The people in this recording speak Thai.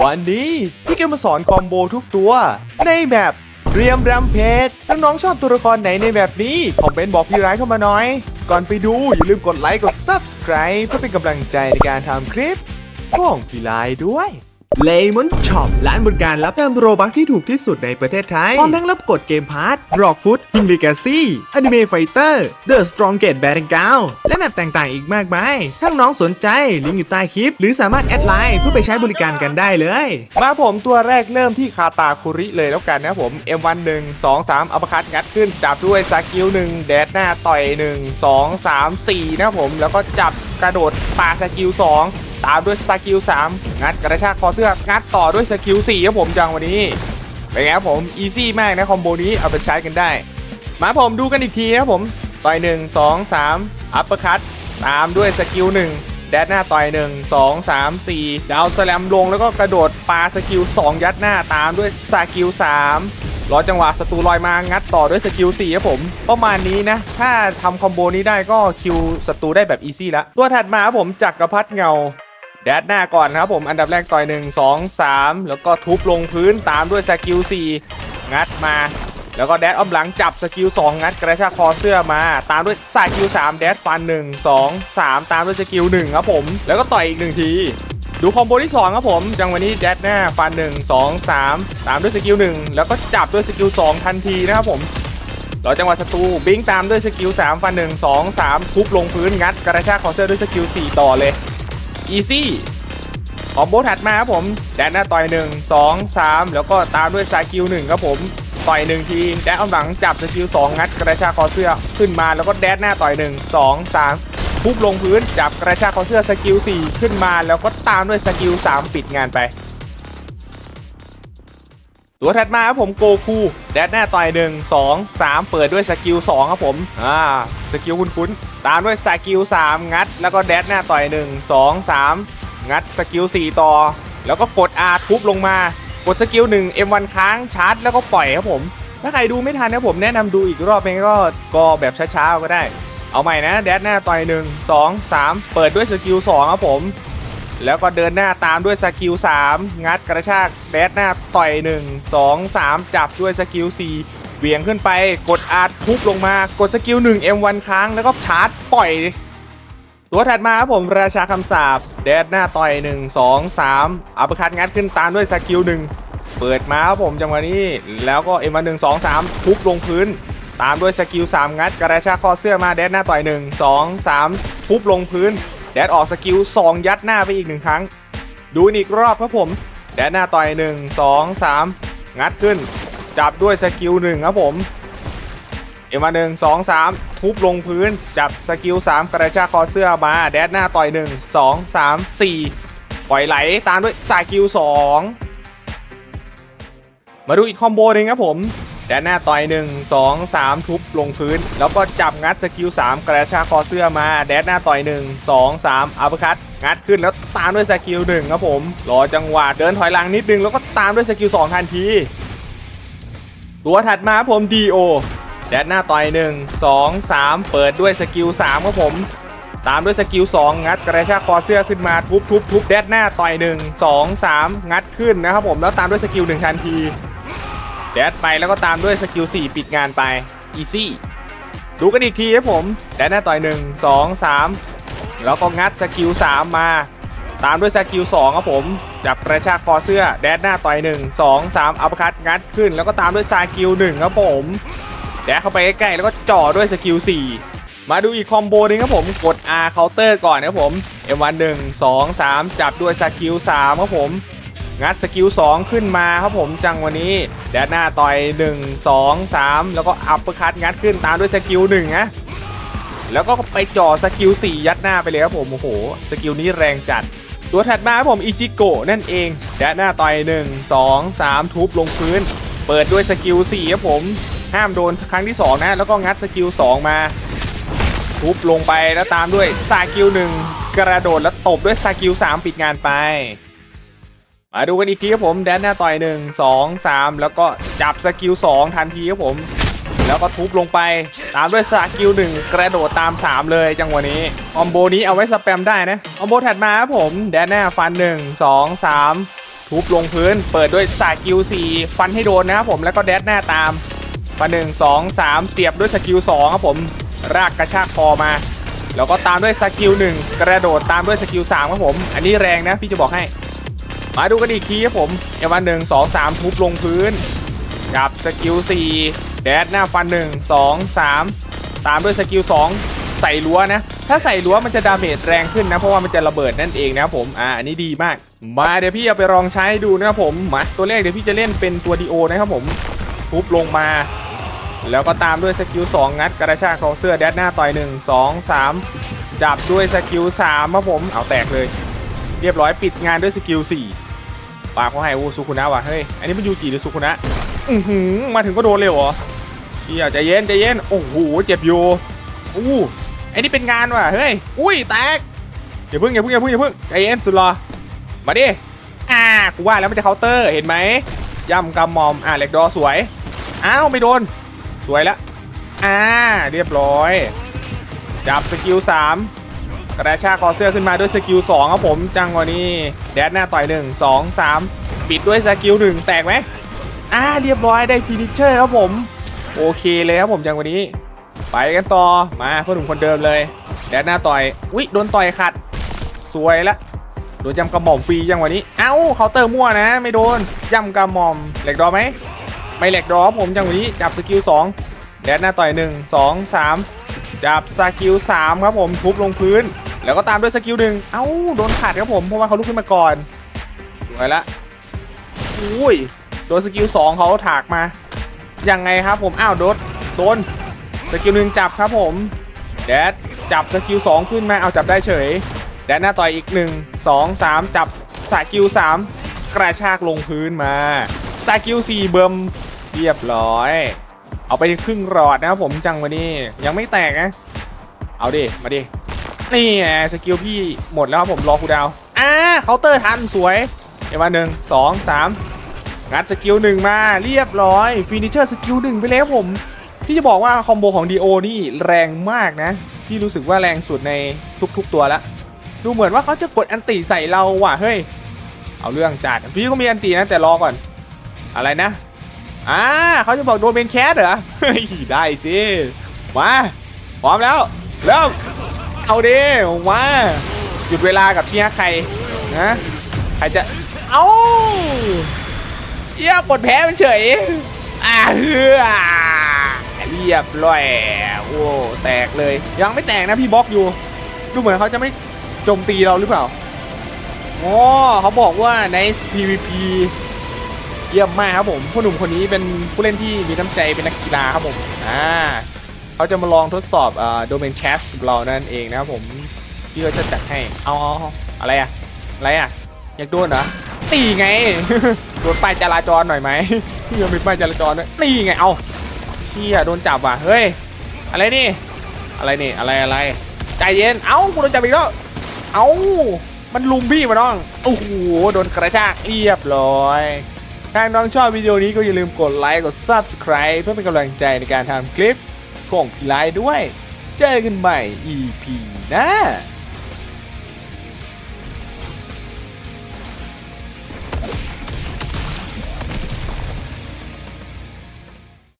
วันนี้พี่เกมมาสอนคอมโบทุกตัว ในแบบเรียมแรมเพจน้องๆชอบตัวละครไหนในแบบนี้ คอมเมนต์บอกพี่ร้ายเข้ามาหน่อย ก่อนไปดูอย่าลืมกดไลค์กด Subscribe เพื่อเป็นกำลังใจในการทำคลิปของพี่ร้ายด้วย เลมอนช็อปร้านบริการรับเติมโรบัคที่ถูกที่สุดในประเทศไทยพร้อมทั้งรับกดเกมพาร์ทร็อกฟุตฮิงลิกาซี่อนิเมะไฟเตอร์เดอะสตรองเกตแบรงกาวและแมปต่างๆ อีกมากมายถ้าน้องสนใจลิงก์อยู่ใต้คลิป หรือสามารถแอดไลน์เพื่อไปใช้บริการกันได้เลย มาผมตัวแรกเริ่มที่คาตาคุริเลยแล้วกันนะผม M1 1 2 3อัปคัตงัดขึ้น จับด้วยสกิล1แดดหน้าต่อย 1 2 3 4 นะผม แล้วก็จับกระโดดปาสกิล2 ตามด้วยสกิล3งัดกระชากคอเสื้องัดต่อด้วยสกิล4ครับผมจังวันนี้เป็นไงครับผมอีซี่มากนะคอมโบนี้เอาไปใช้กันได้ มาผมดูกันอีกทีนะครับผมต่อย1 2 3อัปเปอร์คัตตามด้วยสกิล1แดดหน้าต่อย 1 2 3 4ดาวสแลมลงแล้วก็กระโดดปาสกิล2 ยัดหน้าตามด้วยสกิล3รอจังหวะศัตรูลอยมางัดต่อด้วยสกิล4ครับผม ประมาณนี้นะ ถ้าทำคอมโบนี้ได้ก็คิวศัตรูได้แบบอีซี่ละตัวถัดมาผมจักรพรรดิเงา แดดหน้าก่อนครับผมอันดับแรกต่อย1 2 3แล้วก็ทุบลงพื้นตามด้วยสกิล4งัดมาแล้วก็แดดอ้อมหลังจับสกิล2งัดกระชากคอเสื้อมา ตามด้วยสกิล3แดดฟัน 1 2 3 ตามด้วยสกิล1ครับผม แล้วก็ต่อยอีก 1 ที ดูคอมโบที่ 2 ครับผม จังหวะนี้แดดหน้าฟัน 1 2 3 ตามด้วยสกิล1แล้วก็จับด้วยสกิล2ทันทีนะครับผมต่อจังหวะศัตรูบิงตามด้วยสกิล3ฟัน 1 2 3 ทุบลงพื้นงัดกระชากคอเสื้อด้วยสกิล4ต่อเลย อีซี่คอมโบถัดมาครับผมแดนหน้าต่อย1 2 3แล้วก็ตามด้วยสกิล1ครับผมต่อย1ทีแดนอ้อมหลังจับสกิล2งัดกระชากคอเสื้อขึ้นมาแล้วก็แดนหน้าต่อย1 2 3ทุบลงพื้นจับกระชากคอเสื้อสกิล4ขึ้นมาแล้วก็ตามด้วยสกิล3ปิดงานไป ตัวถัดมาครับผมโกคูแดดหน้าต่อย1 2 3เปิดด้วยสกิล2ครับผมอ่าสกิลคุ้นๆตามด้วยสกิล3งัด แล้วก็แดดหน้าต่อย1 2 3งัดสกิล4ต่อ แล้วก็กด R ทุบลงมา กดสกิล1 M1 ค้างชาร์จแล้วก็ปล่อยครับผมถ้าใครดูไม่ทันนะผมแนะนำดูอีกรอบเองก็ก็แบบช้าๆก็ได้ เอาใหม่นะแดดหน้าต่อย1 2 3เปิดด้วยสกิล2ครับผม แล้วก็เดินหน้าตามด้วยสกิล3 งัดกระชากแดดหน้าต่อย 1 2 3 จับด้วยสกิล4เหวี่ยงขึ้นไปกดอาร์ทุบลงมากดสกิล1 M1 ค้างแล้วก็ชาร์จปล่อย ตัวถัดมาครับผมราชาคำสาบแดดหน้าต่อย 1 2 3อัปคัดงัดขึ้นตามด้วยสกิล1เปิดมาครับผมจังหวะนี้แล้วก็ M1 1 2 3ทุบลงพื้นตามด้วยสกิล3งัดกระชากคอเสื้อมาแดดหน้าต่อย 1 2 3ทุบลงพื้น แดดออกสกิล2 ยัดหน้าไปอีกหนึ่งครั้ง ดูอีกรอบครับผม แดดหน้าต่อย1 2 3 งัดขึ้น จับด้วยสกิล1ครับผม เอ็มมาหนึ่งสองสามทุบลงพื้น จับสกิล3กระชากคอเสื้อมาแดดหน้าต่อย1 2 3 4ปล่อยไหลตามด้วยสกิล2มาดูอีกคอมโบหนึ่งครับผม แดนหน้าต่อย 1 2 3 ทุบลงพื้น แล้วก็จับงัดสกิล3กระชากคอเสื้อมา แดนหน้าต่อย 1 2 3อัปคัตงัดขึ้นแล้วตามด้วยสกิล1ครับผมรอจังหวะเดินถอยหลังนิดนึงแล้วก็ตามด้วยสกิล2ทันที ตัวถัดมาครับผม DO แดนหน้าต่อย 1 2 3 เปิดด้วยสกิล3ครับผมตามด้วยสกิล2งัดกระชากคอเสื้อขึ้นมาทุบทุบทุบแดดหน้าต่อย 1 2 3 งัดขึ้นนะครับผมแล้วตามด้วยสกิล1ทันที ดดไปแล้วก็ตามด้วยสกิล4ปิดงานไปอีซี่ดูกันอีกทีครับผมแดดหน้าต่อย1 2 3 แล้วก็งัดสกิล3มาตามด้วยสกิล2ครับผมจับกระชากคอเสื้อแดดหน้าต่อย1 2 3อัปคัตงัดขึ้น แล้วก็ตามด้วยสกิล1ครับผมแดดเข้าไปใกล้ๆแล้วก็จ่อด้วยสกิล4มาดูอีกคอมโบหนึงครับผมกด R counter ก่อนนะครับผม M1 1 2 3 จับด้วยสกิล3ครับผม งัดสกิล2ขึ้นมาครับผมจังวันนี้แดดหน้าต่อย 1 2 3 แล้วก็อัปเปอร์คัตงัดขึ้นตามด้วยสกิล1นะแล้วก็ไปจ่อสกิล4ยัดหน้าไปเลยครับผมโอ้โหสกิลนี้แรงจัด ตัวถัดมาครับผมอิจิโกะนั่นเองแดดหน้าต่อย 1 2 3 ทุบลงพื้น เปิดด้วยสกิล4ครับผมห้ามโดนครั้งที่ 2 นะ แล้วก็งัดสกิล2มาทุบลงไปแล้วตามด้วยสกิล1กระโดดแล้วตบด้วยสกิล3ปิดงานไป มาดูกันอีกทีครับผมแดนหน้าต่อย1 2 3แล้วก็จับสกิล2ทันทีครับผม แล้วก็ทุบลงไปตามด้วยสกิล1กระโดดตาม 3 เลยจังหวะนี้คอมโบนี้เอาไว้สแปมได้นะคอมโบถัดมาครับผมแดนหน้าฟัน1 2 3ทุบลงพื้น เปิดด้วยสกิล4ฟันให้โดนนะครับผมแล้วก็แดดหน้าตามฟันหนึ่งสองสามเสียบด้วยสกิล2ครับผมรากกระชากคอมาแล้วก็ตามด้วยสกิล1กระโดดตามด้วยสกิล3ครับผม อันนี้แรงนะพี่จะบอกให้ มาดูกันอีกทีครับผมเอวันหนึ่งสองสามทุบลงพื้น กับสกิล4แดดหน้าฟัน1 2 3ตามด้วยสกิล2ใส่รั้วนะ ถ้าใส่รั้วมันจะดาเมจแรงขึ้นนะ เพราะว่ามันจะระเบิดนั่นเองนะครับผม อ่า อันนี้ดีมาก มาเดี๋ยวพี่เอาไปลองใช้ดูนะครับผม มาตัวแรกเดี๋ยวพี่จะเล่นเป็นตัวดีโอนะครับผมทุบลงมา แล้วก็ตามด้วยสกิล2งัดกระชากของเสื้อแดดหน้าต่อย1 2 3จับด้วยสกิล3ครับผม เอาแตกเลย เรียบร้อยปิดงานด้วยสกิล4 ปาเขาให้โอ้สุคุนะว่ะเฮ้ยอันนี้มันยูจิหรือสุคุนะอือหือมาถึงก็โดนเลยเหรอเฮียใจเย็นใจเย็นโอ้โหเจ็บอยู่อู้อ้นี่เป็นงานว่ะเฮ้ยอุ้ยแตกอย่าเพิ่งอย่าเพิ่งอย่าเพิ่งอย่าเพิ่งใจเย็นสุดรอมาดิอ่ากูว่าแล้วมันจะเคาน์เตอร์เห็นไหมย่ำกำมอมอ่าเหล็กดอสวยอ้าวไม่โดน สวยละอ่าเรียบร้อย จับสกิล3 กระชากคอเสื้อขึ้นมาด้วยสกิล2ครับผมจังวะนี้แดดหน้าต่อย 1 2 3 ปิดด้วยสกิล1แตกไหมอ่าเรียบร้อยได้ฟินิชเชอร์ครับผม โอเคเลยครับผมจังวันนี้ ไปกันต่อมาพ่อหนุ่มคนเดิมเลย แดดหน้าต่อยอุ๊ยโดนต่อยขัด สวยละโดนยำกระหม่อมฟรีจังวันนี้ เอ้าเคาน์เตอร์มั่วนะ ไม่โดนยำกระหม่อมเหล็กดอไหม ไม่เหล็กดอครับผมจังวันนี้จับสกิล2แดดหน้าต่อย 1 2 3 จับสกิล3ครับผมทุบลงพื้น แล้วก็ตามด้วยสกิลหนึ่งเอ้าโดนขัดครับผมเพราะว่าเขาลุกขึ้นมาก่อนสวยละอุ้ยโดนสกิล2เขาถากมายังไงครับผมอ้าวโดนโดนสกิลหนึ่งจับครับผมแดดจับสกิล2ขึ้นมาเอาจับได้เฉยแดดหน้าต่อยอีก1 2 3จับสกิล3กระชากลงพื้นมาสกิล4เบิ่มเรียบร้อย เอาไปครึ่งหลอดนะครับผมจังวันนี้ยังไม่แตกนะ เอาดิ มาดิ นี่ไงสกิลพี่หมดแล้วครับผมรอคูดาวอ่าเคาน์เตอร์ทันสวยเอวันหนึ่งสองสามงัดสกิลหนึ่งมาเรียบร้อยฟินิเชอร์สกิลหนึ่งไปแล้วผมพี่จะบอกว่าคอมโบของ DO นี่แรงมากนะ พี่รู้สึกว่าแรงสุดในทุกๆตัวแล้วดูเหมือนว่าเขาจะกดอันติใส่เราว่ะเฮ้ยเอาเรื่องจัดพี่ก็มีอันตินะแต่รอก่อน อะไรนะอ่าเขาจะบอกโดนเป็นแคสเหรอเฮ้ยได้สิมาพร้อมแล้วเริ่ม เอาดิมาหยุดเวลากับเชียร์ใครนะใครจะเอาเยี่ยกดแพ้มันเฉยอ่าเฮือเรียบร้อยโอ้แตกเลยยังไม่แตกนะพี่บล็อกอยู่ ดูเหมือนเขาจะไม่โจมตีเราหรือเปล่าอ๋อเขาบอกว่าใน PVP เยี่ยมมากครับผมผู้หนุ่มคนนี้เป็นผู้เล่นที่มีน้ำใจเป็นนักกีฬาครับผมอ่า เขาจะมาลองทดสอบอ่าโดเมนแคสเรานั่นเองนะครับผมพี่ก็จะจัดให้เอาเอาเอาอะไรอะอะไรอะอยากโดนเหรอตีไงโดนป้ายจราจรหน่อยไหมพี่ยังมีป้ายจราจรด้วยตีไงเอาเชี่ยโดนจับว่ะเฮ้ยอะไรนี่ อะไรนี่อะไรอะไรใจเย็นเอ้ากูโดนจับอีกแล้วเอ้ามันลุมพี่มาน้องโอ้โหโดนกระชากเรียบร้อยถ้าน้องชอบวิดีโอนี้ก็อย่าลืมกดไลค์กด Subscribe เพื่อเป็นกำลังใจในการทำคลิป ของพี่ไลฟ์ด้วย เจอกันใหม่ EP หน้า